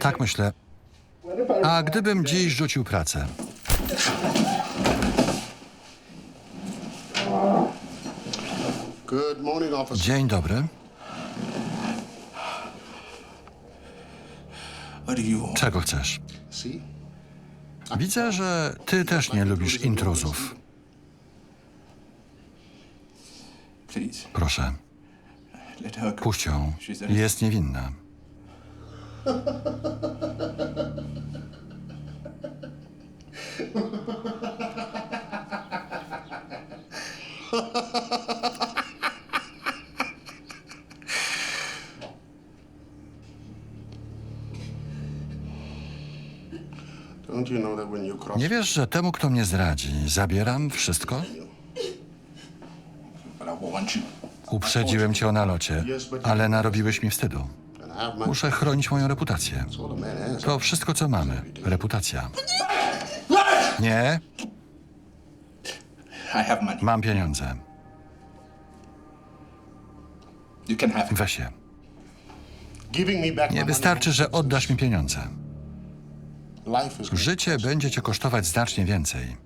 Tak myślę. A gdybym dziś rzucił pracę? Good morning, officer. Dzień dobry. What do you want? Czego chcesz? See? Widzę, że ty też nie lubisz intruzów. Please, Proszę, let her go. puść ją. Jest niewinna. Don't you know that when you cross Nie wiesz, że temu, kto mnie zdradzi, zabieram wszystko? But I want you. Uprzedziłem cię o nalocie, ale narobiłeś mi wstydu. Muszę chronić moją reputację. To wszystko, co mamy. Reputacja. Nie, I have money. mam pieniądze. You can have it. Weź je. Giving me back my Nie money wystarczy, że oddasz mi pieniądze. Life is Życie będzie cię kosztować znacznie więcej.